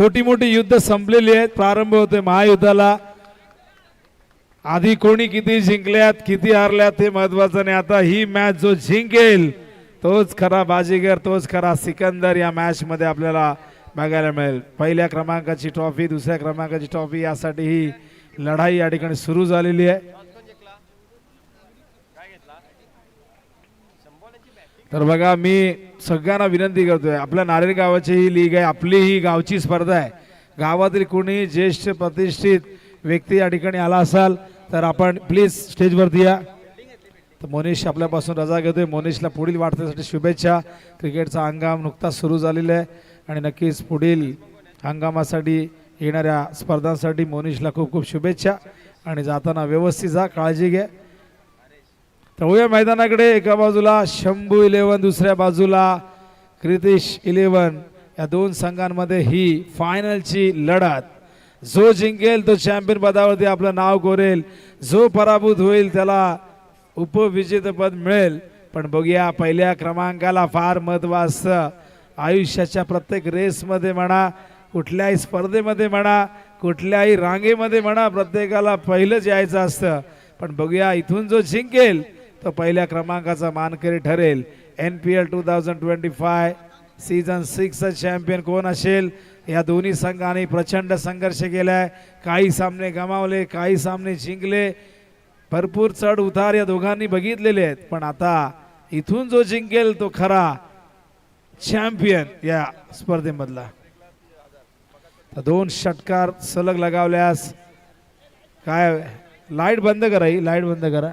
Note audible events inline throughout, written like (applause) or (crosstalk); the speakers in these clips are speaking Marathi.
छोटी मोठी युद्ध संपलेली आहेत. प्रारंभ होते महायुद्धाला. आधी कोणी किती जिंकल्यात किती हारल्यात ते महत्वाचं नाही. आता ही मॅच जो जिंकेल तोच खरा बाजीगर तोच खरा सिकंदर या मॅच मध्ये आपल्याला बघायला मिळेल. पहिल्या क्रमांकाची ट्रॉफी दुसऱ्या क्रमांकाची ट्रॉफी यासाठी ही लढाई या ठिकाणी सुरू झालेली आहे. तर बघा मी सगळ्यांना विनंती करतोय. आपल्या नारेल गावाची ही लीग आहे आपली ही गावची स्पर्धा आहे. गावातील कोणी ज्येष्ठ प्रतिष्ठित व्यक्ती या ठिकाणी आला असाल तर आपण प्लीज स्टेजवरती या. तर मोनिश आपल्यापासून रजा घेतोय. मोनिशला पुढील वाढत्यासाठी शुभेच्छा. क्रिकेटचा हंगाम नुकताच सुरू झालेला आहे आणि नक्कीच पुढील हंगामासाठी येणाऱ्या स्पर्धांसाठी मोनिशला खूप खूप शुभेच्छा. आणि जाताना व्यवस्थित जा काळजी घ्या. तर या मैदानाकडे एका बाजूला शंभू इलेवन दुसऱ्या बाजूला क्रितिश इलेवन या दोन संघांमध्ये ही फायनलची लढत. जो जिंकेल तो चॅम्पियन पदावरती आपलं नाव कोरेल. जो पराभूत होईल त्याला उपविजेतेपद मिळेल. पण बघूया पहिल्या क्रमांकाला फार महत्त्व असतं आयुष्याच्या प्रत्येक रेसमध्ये म्हणा कुठल्याही स्पर्धेमध्ये म्हणा कुठल्याही रांगेमध्ये म्हणा प्रत्येकाला पहिलंच यायचं असतं. पण बघूया इथून जो जिंकेल तो पहिल्या क्रमांकाचा मानकरी ठरेल. N P L two thousand twenty five season सिक्सचा champion कोण असेल? या दोन्ही संघाने प्रचंड संघर्ष केलाय. काही सामने गमावले काही सामने जिंकले. भरपूर चढ उतार या दोघांनी बघितलेले आहेत. पण आता इथून जो जिंकेल तो खरा चॅम्पियन या स्पर्धेमधला. तर दोन षटकार सलग लगावल्यास काय? लाइट बंद करा ही लाइट बंद करा.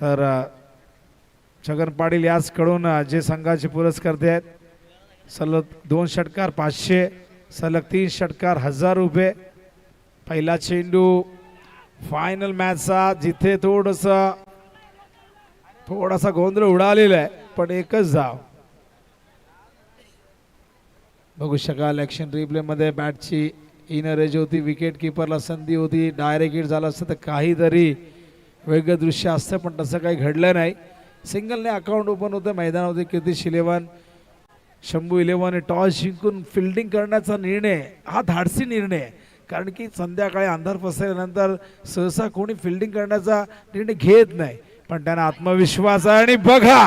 तर छगन पाटील याचकडून जे संघाचे पुरस्कर्ते आहेत सलग दोन षटकार पाचशे सलग तीन षटकार हजार रुपये. पहिला चेंडू फायनल मॅचचा जिथे थोडस थोडासा गोंधळ उडालेला आहे पण एकच जाव बघू शकाल ॲक्शन रिप्लेमध्ये बॅटची इनर एज होती विकेट किपरला संधी होती डायरेक्ट हिट झालं असतं तर काहीतरी वेगळं दृश्य असतं पण तसं काही घडलं नाही. सिंगलने अकाउंट ओपन होतं मैदानामध्ये Kitish eleven Shambhu eleven toss जिंकून फिल्डिंग करण्याचा निर्णय हा धाडसी निर्णय. कारण की संध्याकाळी अंधार पसरल्यानंतर सहसा कोणी फिल्डिंग करण्याचा निर्णय घेत नाही. पण त्यांना आत्मविश्वास आहे आणि बघा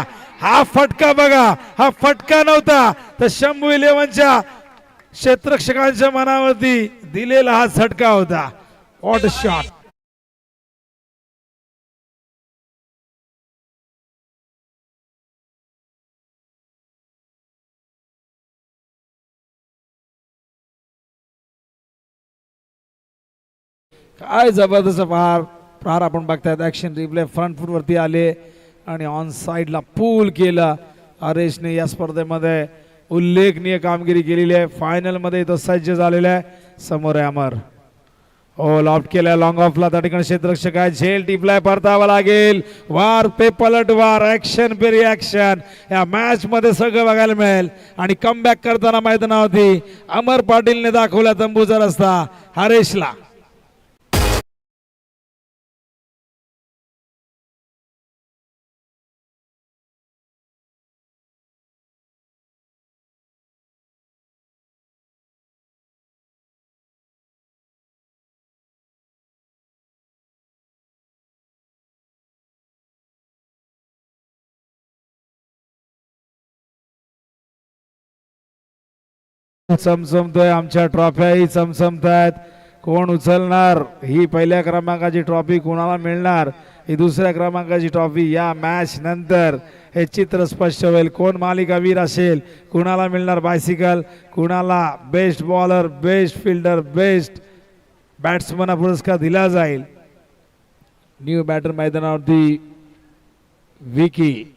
हा फटका बघा हा फटका नव्हता. तर शंभू इलेव्हनच्या क्षेत्रक्षकांच्या मनावरती दिलेला हा झटका होता. वॉट शॉट काय जबरदस्त फार फार आपण बघतायत. ऍक्शन रिप्ले फ्रंट फूटवरती आले आणि ऑन साईडला पूल केला. हरेशने या स्पर्धेमध्ये उल्लेखनीय कामगिरी केलेली आहे. फायनलमध्ये तो सज्ज झालेला आहे. समोर आहे अमर. हो लॉफ्ट केलाय. लॉंग ऑफला त्या ठिकाणी क्षेत्ररक्षक आहे झेल टिपलाय. परतावा लागेल. वार पे पलट वार. ऍक्शन पे रिॲक्शन या मॅच मध्ये सगळं बघायला मिळेल. आणि कमबॅक करताना मैदानावरती अमर पाटीलने दाखवला तंबूचा रस्ता. हरेशला चमचमतोय आमच्या ट्रॉफ्याही चमचमत आहेत कोण उचलणार? ही पहिल्या क्रमांकाची ट्रॉफी कोणाला मिळणार? ही दुसऱ्या क्रमांकाची ट्रॉफी या मॅच नंतर. हे चित्र स्पष्ट होईल. कोण मालिकावीर असेल? कुणाला मिळणार बायसिकल कुणाला best bowler best fielder best batsman हा पुरस्कार दिला जाईल. न्यू बॅटर मैदानावरती विकी.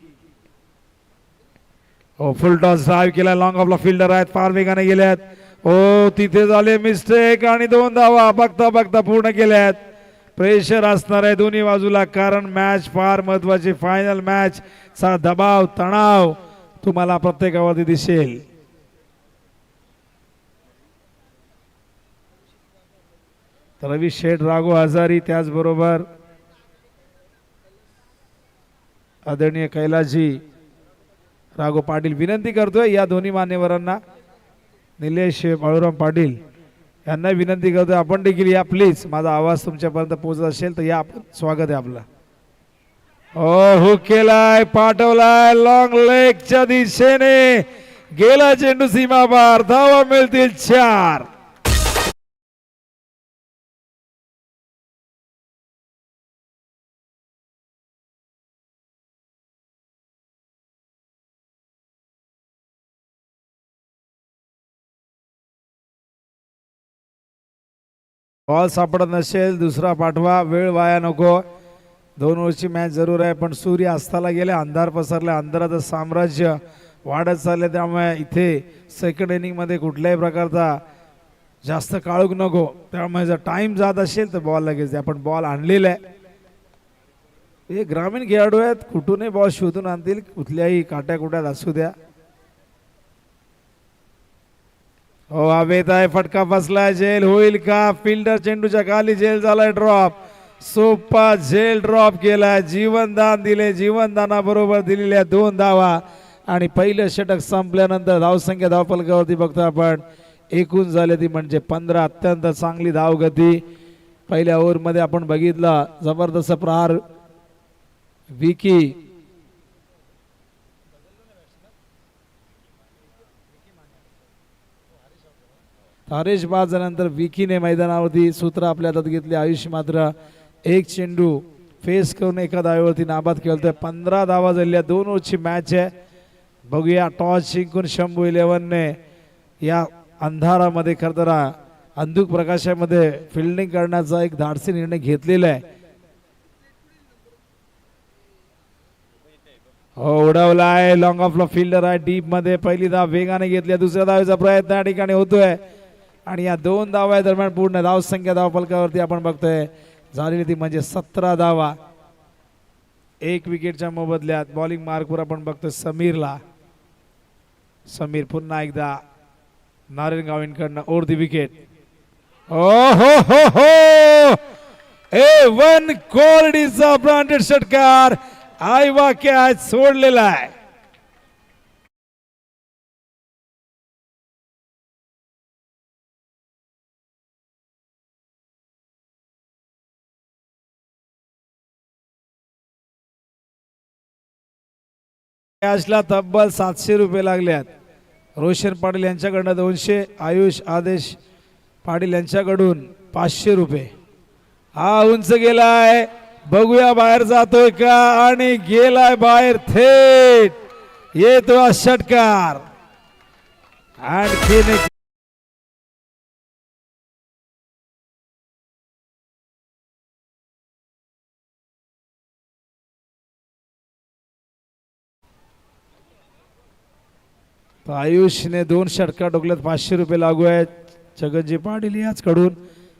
हो फुल टॉस ड्राईव्ह केला लॉंग ऑफला फिल्डर आहेत. फार वेगाने गेल्यात ओ तिथे झाले मिस्टेक आणि दोन धावा. बघता बघता पूर्ण केल्यात. प्रेशर असणार आहे दोन्ही बाजूला कारण मॅच फार महत्वाची. फायनल मॅच चा दबाव तणाव तुम्हाला प्रत्येकावरती दिसेल. तर रवी शेठ राघो हजारी त्याचबरोबर आदरणीय कैलाजी राघो पाटील विनंती करतोय. या दोन्ही मान्यवरांना निलेश बाळूराम पाटील यांना विनंती करतो आपण देखील या प्लीज माझा आवाज तुमच्यापर्यंत पोहोचत असेल तर या आपण स्वागत आहे आपलं. हो हुक केलाय पाठवलाय लॉंग लेगच्या दिशेने. गेला चेंडू सीमा पार धावा मिळतील चार. बॉल सापडत नसेल दुसरा पाठवा वेळ वाया नको. दोन ओव्हरची मॅच जरूर आहे पण सूर्य अस्ताला गेले अंधार पसरले अंधाराचं साम्राज्य वाढत चालले त्यामुळे इथे सेकंड इनिंगमध्ये कुठल्याही प्रकारचा जास्त काळूक नको. त्यामुळे जर टाइम जात असेल तर बॉल लगेच द्या पण बॉल आणलेला आहे. हे ग्रामीण खेळाडू आहेत कुठूनही बॉल शोधून आणतील कुठल्याही काट्या कुट्यात असू द्या. हो हवेत आहे फटका बसलाय झेल होईल का? फिल्डर चेंडूच्या खाली झेल झालाय ड्रॉप सोपा झेल ड्रॉप केलाय. जीवनदान दिले जीवनदानाबरोबर दिलेल्या दोन धावा. आणि पहिलं षटक संपल्यानंतर धावसंख्या धावफलकावरती बघतो आपण. एकूण झाले ती म्हणजे पंधरा. अत्यंत चांगली धावगती. पहिल्या ओव्हरमध्ये आपण बघितलं. जबरदस्त प्रहार. विकी हरेश बाद झाल्यानंतर विकीने मैदानावरती सूत्र आपल्या हातात घेतली. आयुष मात्र एक चेंडू फेस करून एका धावेवरती नाबाद खेळतोय पंधरा धावा झालेल्या दोन ओव्हरची मॅच आहे. बघूया टॉस जिंकून शंभू इलेव्हनने या अंधारामध्ये खर तर अंधुक प्रकाशामध्ये फिल्डिंग करण्याचा एक धाडसी निर्णय घेतलेला आहे. हो उडवला आहे. लॉंग ऑफला फिल्डर आहे. डीपमध्ये पहिली धाव वेगाने घेतली दुसऱ्या धावेचा प्रयत्न या ठिकाणी होतोय. आणि या दोन धावा दरम्यान पूर्ण धाव संख्या धाव फलकावरती आपण बघतोय. झालेली ती म्हणजे सतरा धावा एक विकेटच्या मोबदल्यात बॉलिंग मार्कवर आपण बघतोय समीरला. समीर पुन्हा एकदा नारायण गावींकडनं ओर दी विकेट. ओ हो हो! हो ए वन क्वालिटीचा ब्रांडेड षटकार आयवा कॅच सोडलेला आहे. कॅशला तब्बल सातशे रुपये लागल्यात रोशन पाटील यांच्याकडनं दोनशे आयुष आदेश पाटील यांच्याकडून पाचशे रुपये. हा उंच गेलाय. बघूया बाहेर जातोय का आणि गेलाय बाहेर थेट. येतो षटकार. आणखीन तर आयुषने दोन षटकार डोकल्यात. पाचशे रुपये लागू आहेत. जगतजी पाटील याचकडून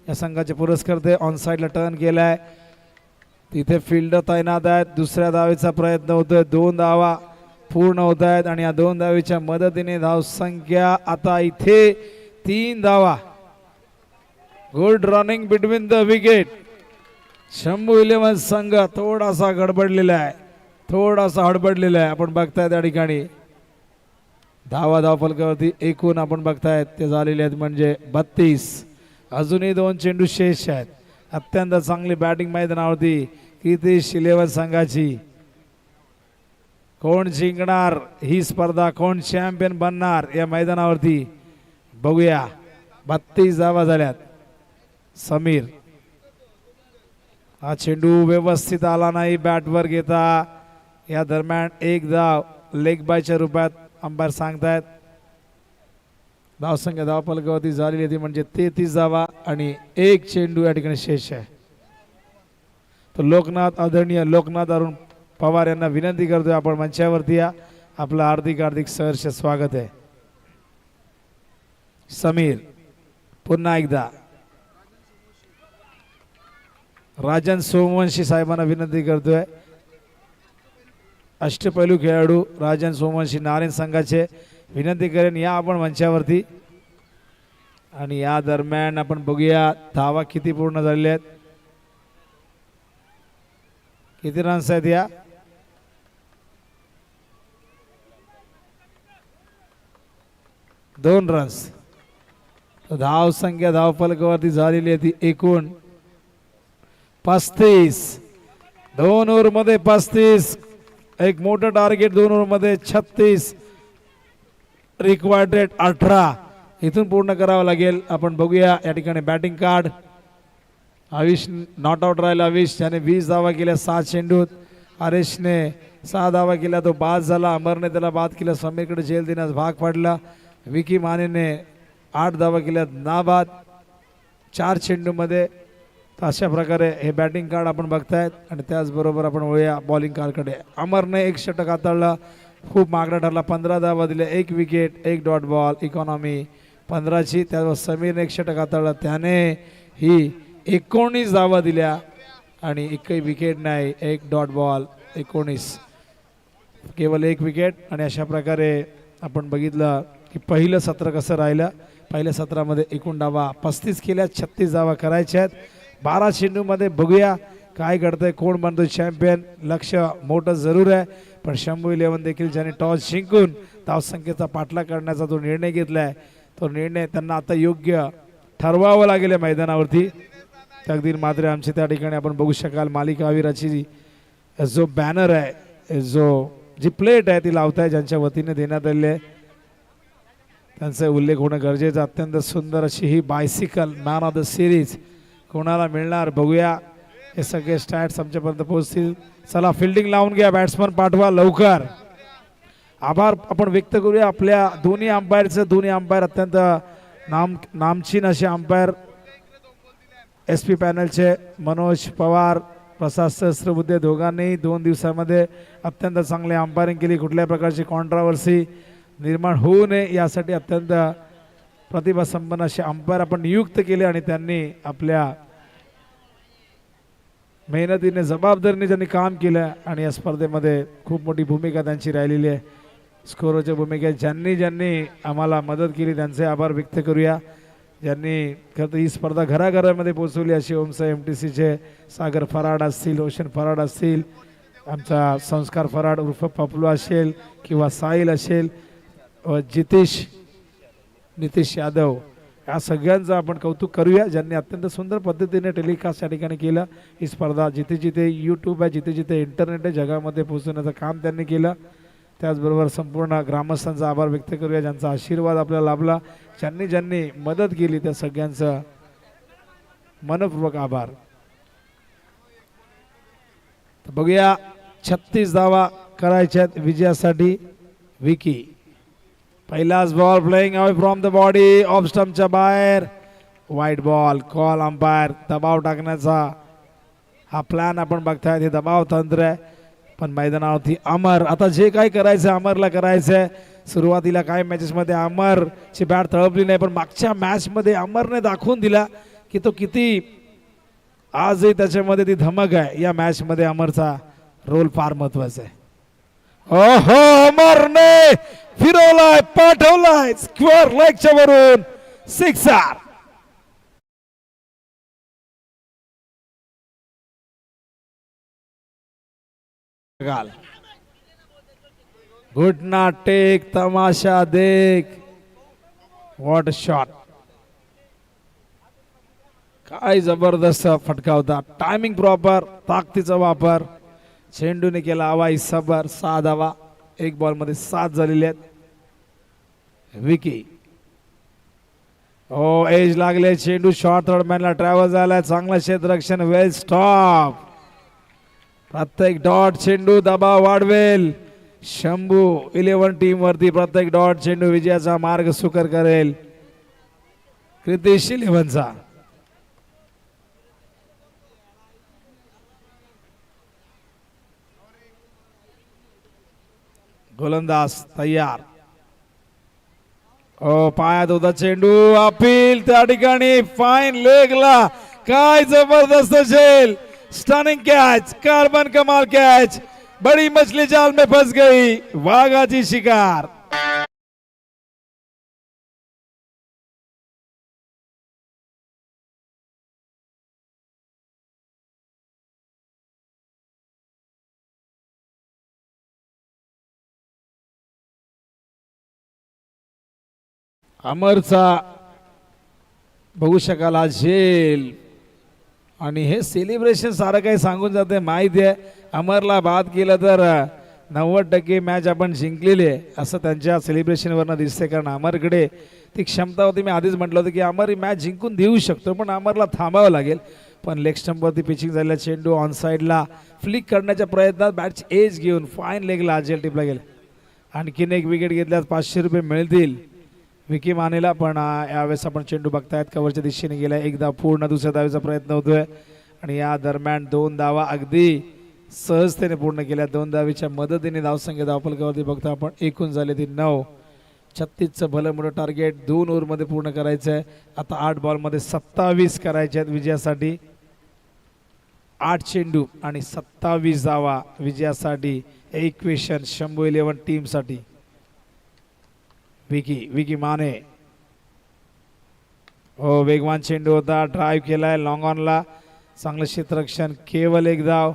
या संघाचे पुरस्कर्ते ऑन साईडला टर्न आहे तिथे फिल्डर तैनात आहेत. दुसऱ्या धावेचा प्रयत्न होतोय. दोन धावा पूर्ण होत आहेत आणि या दोन धावेच्या मदतीने धावसंख्या आता इथे तीन धावा. Good running between the wicket Shambhu eleven संघ थोडासा गडबडलेला आहे. थोडासा हडबडलेला आहे. आपण बघताय त्या ठिकाणी. धावा धाव फलकावरती एकूण आपण बघतायत ते झालेले आहेत म्हणजे बत्तीस. अजूनही दोन चेंडू शेष आहेत. अत्यंत चांगली बॅटिंग मैदानावरती किती इलेव्हन संघाची. कोण जिंकणार? ही स्पर्धा कोण चॅम्पियन बनणार? या मैदानावरती बघूया. बत्तीस धावा झाल्यात. समीर. हा चेंडू व्यवस्थित आला नाही बॅटवर घेता. या दरम्यान एक धाव लेग बायच्या रूपात अंबार सांगतायत धावसंख्या धाव फलकावरती झालेली होती म्हणजे तेहतीस धावा आणि एक चेंडू या ठिकाणी शेष आहे. तर लोकनाथ आदरणीय लोकनाथ अरुण पवार यांना विनंती करतोय आपण मंचावरती या. आपलं हार्दिक हार्दिक सहर्ष स्वागत आहे. समीर पुन्हा एकदा. राजन सोमवंशी साहेबांना विनंती करतोय अष्टपैलू खेळाडू राजन सोमवंशी नारायण संघाचे विनंती करेन या आपण मंचावरती आणि या दरम्यान आपण बघूया धावा किती पूर्ण झालेल्या आहेत किती रन्स आहेत या दोन रन्स धाव संख्या धाव फलकावरती झालेली आहे ती एकूण पस्तीस दोन ओव्हरमध्ये पस्तीस एक मोठं टार्गेट दोन ओव्हरमध्ये छत्तीस रिक्वायर्ड रेट अठरा. इथून पूर्ण करावं लागेल. आपण बघूया या ठिकाणी batting card Avish not out राहिला आविष याने वीस धावा केल्या सात चेंडूत हरेशने सहा धावा केल्या तो बाद झाला. अमरने त्याला बाद केला. समीरकडे झेल देण्यास भाग पाडला. विकी मानेने आठ धावा केल्या नाबाद. चार चेंडूमध्ये तर अशा प्रकारे हे बॅटिंग कार्ड आपण बघतायत. आणि त्याचबरोबर आपण वळूया बॉलिंग कार्डकडे अमरने एक षटक हाताळलं. खूप मागडा ठरला. पंधरा धावा दिल्या एक विकेट एक डॉट बॉल इकॉनॉमी पंधराची. त्यावर समीरने एक षटक हाताळलं. त्याने ही एकोणीस धावा दिल्या. आणि एकही विकेट नाही. एक डॉट बॉल एकोणीस. केवळ एक विकेट आणि अशा प्रकारे आपण बघितलं की पहिलं सत्र कसं राहिलं? पहिल्या सत्रामध्ये एकूण डावा पस्तीस केल्या. छत्तीस धावा करायच्या आहेत. बारा चेंडूमध्ये बघूया काय घडतंय? कोण बनतो चॅम्पियन लक्ष मोठं जरूर आहे. पण शंभू इलेव्हन देखील ज्याने टॉस जिंकून धावसंख्येचा पाठला करण्याचा जो निर्णय घेतला आहे तो निर्णय त्यांना आता योग्य ठरवावं लागेल या मैदानावरती. तकदीर मात्र आमचे त्या ठिकाणी आपण बघू शकाल. मालिकावीराची जो बॅनर आहे जो जी प्लेट आहे ती लावताय ज्यांच्या वतीने देण्यात आलेली आहे. त्यांचा उल्लेख होणं गरजेचं अत्यंत सुंदर अशी ही bicycle man of the series कोणाला मिळणार बघूया. हे सगळे स्टॅट्स आमच्यापर्यंत पोहोचतील. चला फिल्डिंग लावून घ्या बॅट्समन पाठवा लवकर. आभार आपण व्यक्त करूया आपल्या दोन्ही अंपायरचं दोन्ही अंपायर अत्यंत नाम नामचीन असे अंपायर एस पी पॅनलचे मनोज पवार प्रसाद सहस्रबुद्धे दोघांनी दोन दिवसामध्ये अत्यंत चांगली अंपायरिंग केली. कुठल्या प्रकारची कॉन्ट्रावर्सी निर्माण होऊ नये. यासाठी अत्यंत प्रतिभासंपन्न असे अंपायर आपण नियुक्त केले आणि त्यांनी आपल्या मेहनतीने जबाबदारीने त्यांनी काम केलं आणि या स्पर्धेमध्ये खूप मोठी भूमिका त्यांची राहिलेली आहे. स्कोरच्या भूमिकेत ज्यांनी ज्यांनी आम्हाला मदत केली त्यांचे आभार व्यक्त करूया. ज्यांनी खरं तर ही स्पर्धा घराघरामध्ये पोहोचवली अशी ओमसा एम टी सीचे सागर फराड असतील रोशन फराड असतील आमचा संस्कार फराड उर्फ पपलू असेल किंवा साहिल असेल व जितेश नितेश यादव या सगळ्यांचं आपण कौतुक करूया. ज्यांनी अत्यंत सुंदर पद्धतीने टेलिकास्ट या ठिकाणी केलं. ही स्पर्धा जिथे जिथे यूट्यूब आहे जिथे जिथे इंटरनेट आहे जगामध्ये पोहोचवण्याचं काम त्यांनी केलं. त्याचबरोबर संपूर्ण ग्रामस्थांचा आभार व्यक्त करूया. ज्यांचा आशीर्वाद आपल्याला लाभला ज्यांनी ज्यांनी मदत केली त्या सगळ्यांचं मनपूर्वक आभार. बघूया छत्तीस धावा करायच्यात विजयासाठी. विकी. पहिलाच ball playing away from the body off स्टम्पच्या बाहेर वाईट बॉल कॉल अंपायर दबाव टाकण्याचा हा प्लॅन आपण बघताय हे दबाव तंत्र आहे. पण मैदानावरती अमर आता जे काही करायचं अमरला करायचं आहे सुरुवातीला काही मॅचेसमध्ये अमरची बॅट तळपली नाही पण मागच्या मॅचमध्ये अमरने दाखवून दिला की तो किती आजही त्याच्यामध्ये ती धमक आहे. या मॅचमध्ये अमरचा रोल फार महत्त्वाचा आहे. अमरने फिरवलाय पाठवलाय स्क्वेअर लेगच्या वरून. सिक्स आर घुटना टेक तमाशा देख. वॉट शॉट काय जबरदस्त फटका होता. टायमिंग प्रॉपर ताकदीचा वापर. चेंडूने केला हवाई सबर सहा धावा एक बॉलमध्ये सात झालेले आहेत. विकी हो एज लागले चेंडू शॉर्ट थर्ड मॅनला ट्रॅव्हल झालाय. चांगलं क्षेत्ररक्षण. वेल स्टॉप प्रत्येक डॉट चेंडू दबाव वाढवेल. शंभू इलेव्हन टीम वरती प्रत्येक डॉट चेंडू विजयाचा मार्ग सुकर करेल. क्रितेश इलेव्हनचा गोलंदाज तयार. ओ पायात होता चेंडू. अपील त्या ठिकाणी. फाईन लेगला काय जबरदस्त झेल स्टनिंग कॅच कार्बन कमाल कॅच बड़ी मछली जाल में फंस गई. वाघाची शिकार. अमरचा बघू शकाल हा झेल आणि हे सेलिब्रेशन सारं काही सांगून जाते माहिती आहे अमरला बाद केलं तर नव्वद टक्के मॅच आपण जिंकलेली आहे असं त्यांच्या सेलिब्रेशनवरनं दिसते कारण अमरकडे ती क्षमता होती. मी आधीच म्हटलं होतं की अमर ही मॅच जिंकून देऊ शकतो पण अमरला थांबावं लागेल. पण लेग स्टंपवरती पिचिंग झालेला चेंडू ऑन साईडला फ्लिक करण्याच्या प्रयत्नात बॅटची एज घेऊन फाईन लेगला अजेल टिपला गेला. आणखीन एक विकेट घेतल्यास पाचशे रुपये मिळतील. विकी मानेला पण यावेळेस आपण चेंडू बघतायत. कव्हरच्या दिशेने गेला एकदा पूर्ण दुसऱ्या धावेचा प्रयत्न होतोय. आणि या दरम्यान दोन धावा अगदी सहजतेने पूर्ण केल्या. दोन धावीच्या मदतीने धावसंख्या धावपलकावरती बघतो आपण. एकूण झाले ती नऊ. छत्तीसचं भलं मोठं टार्गेट दोन ओव्हरमध्ये पूर्ण करायचं आहे आता आठ बॉलमध्ये सत्तावीस करायचे आहेत विजयासाठी. आठ चेंडू आणि सत्तावीस धावा विजयासाठी. एक्वेशन शंभू इलेव्हन टीमसाठी विकी विकी माने. हो वेगवान चेंडू होता ड्राईव्ह केलाय लॉंग ऑनला चांगलं क्षेत्ररक्षण केवळ एक धाव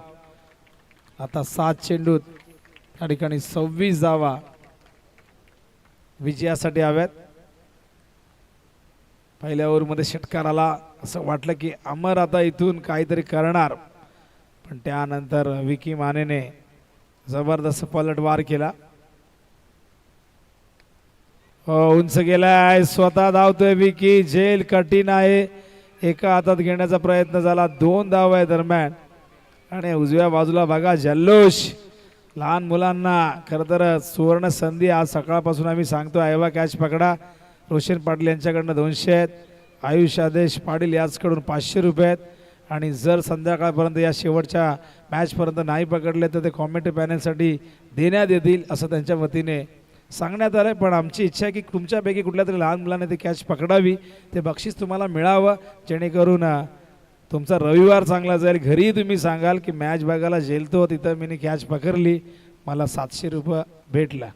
आता सात चेंडूत त्या ठिकाणी सव्वीस धावा विजयासाठी हव्यात. पहिल्या ओव्हरमध्ये षटकार आला. असं वाटलं की अमर आता इथून काहीतरी करणार. पण त्यानंतर विकी मानेने जबरदस्त पलटवार केला. हो, उंच गेलाय. स्वतः धावतोय विकी. झेल कठीण आहे. एका हातात घेण्याचा प्रयत्न झाला. दोन धाव आहे दरम्यान. आणि उजव्या बाजूला बघा जल्लोष. लहान मुलांना. खरं तर सुवर्ण संधी आज सकाळपासून आम्ही सांगतो आयवा कॅच पकडा. रोशन पाटील यांच्याकडनं दोनशे आहेत. आयुष आदेश पाटील याचकडून पाचशे रुपये आहेत. आणि जर संध्याकाळपर्यंत या शेवटच्या मॅचपर्यंत नाही पकडले तर ते कॉमेंट्री पॅनलसाठी देण्यात येतील असं त्यांच्या वतीने सांगण्यात आलं पण आमची इच्छा आहे की तुमच्यापैकी कुठल्या तरी लहान मुलाने ते कॅच पकडावी. ते बक्षीस तुम्हाला मिळावं जेणेकरून तुमचा रविवार चांगला जाईल. घरी तुम्ही सांगाल की मॅच बघायला जेलतो तिथं मी कॅच पकडली. मला सातशे रुपये भेटला.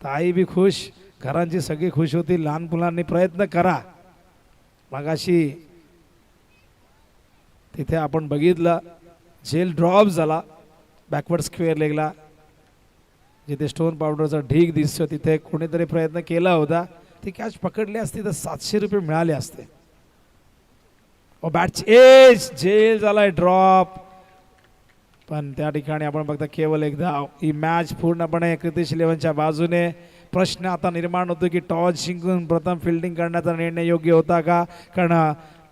तर आई बी खुश घरांची सगळी खुश होती. लहान मुलांनी प्रयत्न करा. मगाशी तिथे आपण बघितलं जेल ड्रॉप झाला बॅकवर्ड स्क्वेअर लेगला. जिथे स्टोन पावडरचा ढीग दिसतो तिथे कोणीतरी प्रयत्न केला होता. ती कॅच पकडली असती तर सातशे रुपये मिळाले असते. ओ बॅट एज जेल झालाय ड्रॉप पण त्या ठिकाणी आपण बघता केवळ एक धाव ही मॅच पूर्णपणे क्रितेश इलेव्हनच्या बाजूने. प्रश्न आता निर्माण होतो की टॉस जिंकून प्रथम फिल्डिंग करण्याचा निर्णय योग्य होता का? कारण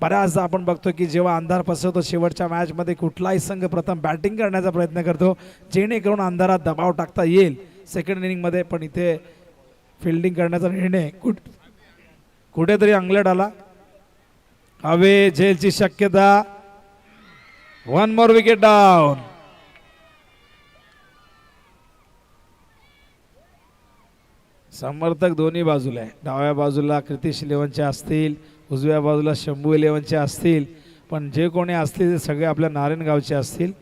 बऱ्याचदा आपण बघतो की जेव्हा अंधार पसरतो शेवटच्या मॅचमध्ये कुठलाही संघ प्रथम बॅटिंग करण्याचा प्रयत्न करतो जेणेकरून अंधारात दबाव टाकता येईल. सेकंड इनिंगमध्ये पण इथे फिल्डिंग करण्याचा निर्णय कुठ कुठेतरी अंगलट आला. हवे झेलची शक्यता. वन मोर विकेट डाऊन समर्थक दोन्ही बाजूला आहे. डाव्या बाजूला क्रितिश इलेव्हनचे असतील. उजव्या बाजूला शंभू इलेव्हनचे असतील. पण जे कोणी असतील ते सगळे आपल्या नारायणगावचे असतील.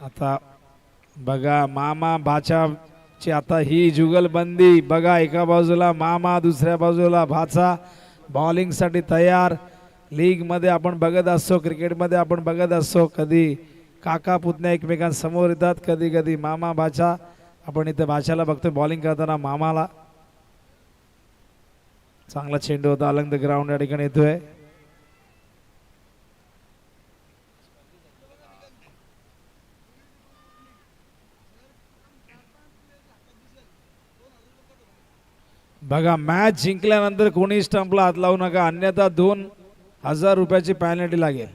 आता बघा मामा भाच्याची आता ही जुगलबंदी. बघा एका बाजूला मामा दुसऱ्या बाजूला भाचा. बॉलिंगसाठी तयार. लीगमध्ये आपण बघत असतो क्रिकेटमध्ये आपण बघत असतो. कधी काका पुतण्या एकमेकांसमोर येतात कधी कधी मामा भाचा. आपण इथे भाच्याला बघतोय बॉलिंग करताना मामाला. चांगला चेंडू होता अलंग ग्राउंड या ठिकाणी येतोय. बघा मॅच जिंकल्यानंतर कोणी स्टंपला हात लावू नका अन्यथा दोन हजार रुपयाची पॅनल्टी लागेल.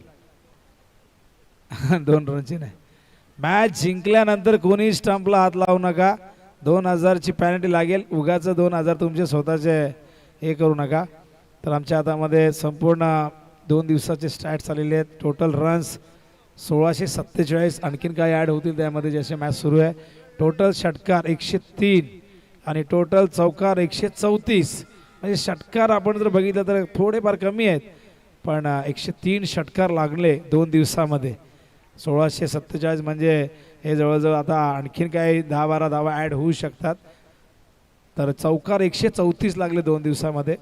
(laughs) दोन रनची नाही. मॅच जिंकल्यानंतर कोणी स्टंपला हात लावू नका दोन हजारची पॅनल्टी लागेल. उगाचं दोन हजार तुमचे स्वतःचे हे करू नका. तर आमच्या हातामध्ये संपूर्ण दोन दिवसाचे स्टॅट्स आलेले आहेत. टोटल रन्स सोळाशे सत्तेचाळीस आणखीन काय ॲड होतील त्यामध्ये जसे मॅच सुरू आहे. टोटल षटकार एकशे तीन. आणि टोटल चौकार एकशे चौतीस. म्हणजे षटकार आपण जर बघितलं तर थोडेफार कमी आहेत पण एकशे तीन षटकार लागले दोन दिवसामध्ये. सोळाशे सत्तेचाळीस म्हणजे हे जवळजवळ आता आणखीन काही दहा बारा धावा ॲड होऊ शकतात. तर चौकार एकशे चौतीस लागले दोन दिवसामध्ये.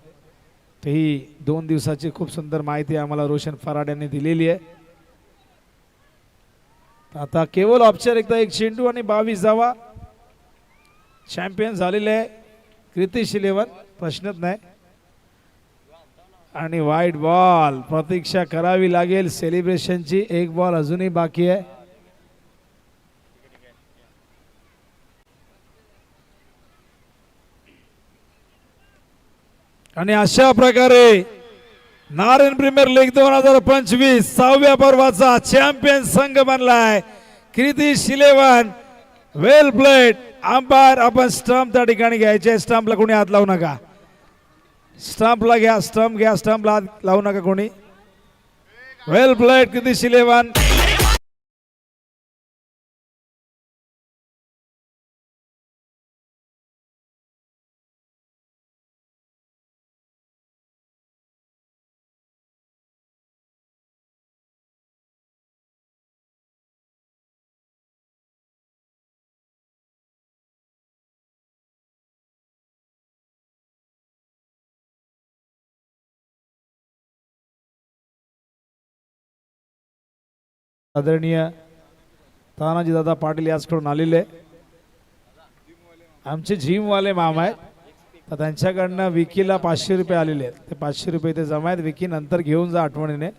तर ही दोन दिवसाची खूप सुंदर माहिती आम्हाला रोशन फराड यांनी दिलेली आहे. आता केवळ औपचारिकता एक चेंडू आणि बावीस धावा. चॅम्पियन झालेले आहे. क्रितिश इलेवन प्रश्नच नाही. आणि वाईट बॉल प्रतीक्षा करावी लागेल. सेलिब्रेशनची एक बॉल अजूनही बाकी आहे. आणि अशा प्रकारे नारायण प्रीमियर लीग दोन हजार पंचवीस सहाव्या पर्वाचा चॅम्पियन संघ बनलाय. Kriti eleven well played umpire आपण स्टंप त्या ठिकाणी घ्यायचे. स्टम्पला कोणी हात लावू नका. स्टम्पला घ्या स्टंप घ्या स्टम्पला हात लावू नका कोणी. वेल प्लेट किती शिलेवान. आदरणीय तानाजी दादा पाटील याचकडून आलेले. आमचे जिमवाले मामा आहेत. तर त्यांच्याकडनं विकीला पाचशे रुपये आलेले आहेत. ते पाचशे रुपये ते जमा आहेत. विकी नंतर घेऊन जा आठवणीने.